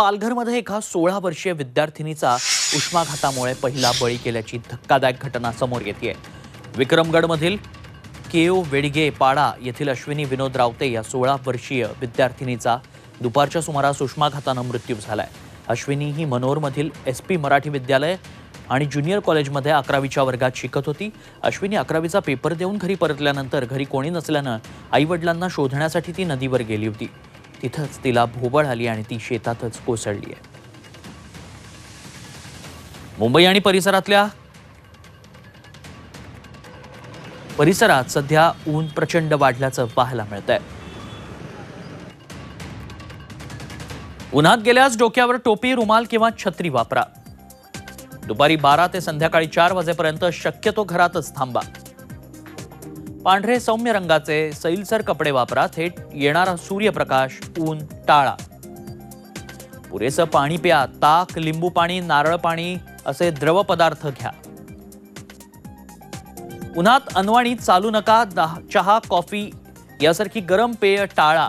पालघरमध्ये एका सोळा वर्षीय विद्यार्थिनीचा उष्माघातामुळे पहिला बळी केल्याची धक्कादायक घटना समोर येते विक्रमगडमधील केओ वेडगे पाडा येथील अश्विनी विनोद रावते या सोळा वर्षीय विद्यार्थिनीचा दुपारच्या सुमारास उष्माघातानं मृत्यू झालाय. अश्विनी ही मनोरमधील एस पी मराठी विद्यालय आणि ज्युनियर कॉलेजमध्ये अकरावीच्या वर्गात शिकत होती. अश्विनी अकरावीचा पेपर देऊन घरी परतल्यानंतर घरी कोणी नसल्यानं आईवडिलांना शोधण्यासाठी ती नदीवर गेली होती. तिथंच तिला भोबळ आली आणि ती शेतातच कोसळली आहे. मुंबई आणि परिसरातल्या परिसरात सध्या ऊन प्रचंड वाढल्याचं पाहायला मिळत आहे उन्हात गेल्यास डोक्यावर टोपी रुमाल किंवा छत्री वापरा. दुपारी बारा ते संध्याकाळी चार वाजेपर्यंत शक्यतो घरातच थांबा. पांढरे सौम्य रंगाचे सैलसर कपडे वापरा थेट येणारा सूर्यप्रकाश ऊन टाळा. पुरेसं पाणी प्या ताक लिंबू पाणी नारळ पाणी असे द्रव पदार्थ घ्या. उन्हात अनवाणी चालू नका दहा- चहा कॉफी यासारखी गरम पेय टाळा.